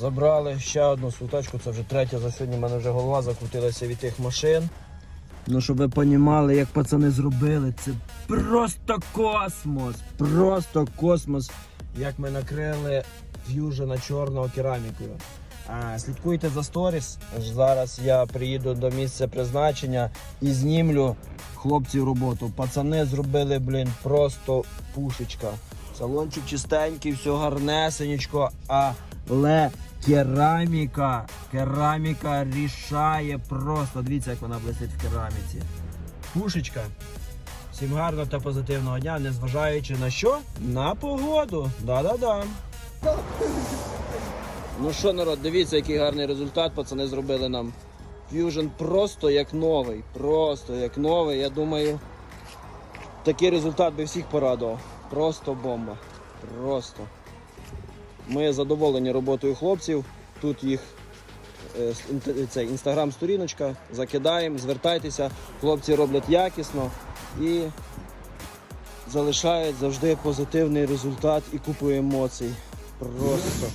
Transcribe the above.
Забрали ще одну сутачку, це вже третя за сьогодні. У мене вже голова закрутилася від тих машин. Ну, щоб ви розуміли, як пацани зробили, це просто космос. Просто космос. Як ми накрили ф'южена чорного керамікою. А, слідкуйте за сторіс. Зараз я приїду до місця призначення і знімлю хлопців роботу. Пацани зробили, блін, просто пушечка. Салончик чистенький, все гарнесенечко, але кераміка, кераміка рішає просто. Дивіться, як вона блистить в кераміці. Пушечка. Всім гарного та позитивного дня, незважаючи на що? На погоду. Да-да-да. Ну що, народ, дивіться, який гарний результат пацани зробили нам. Fusion просто як новий. Просто як новий. Я думаю, такий результат би всіх порадував. Просто бомба. Просто. Ми задоволені роботою хлопців. Тут їх е, це, інстаграм-сторіночка. Закидаємо, звертайтеся. Хлопці роблять якісно і залишають завжди позитивний результат і купу емоцій. Просто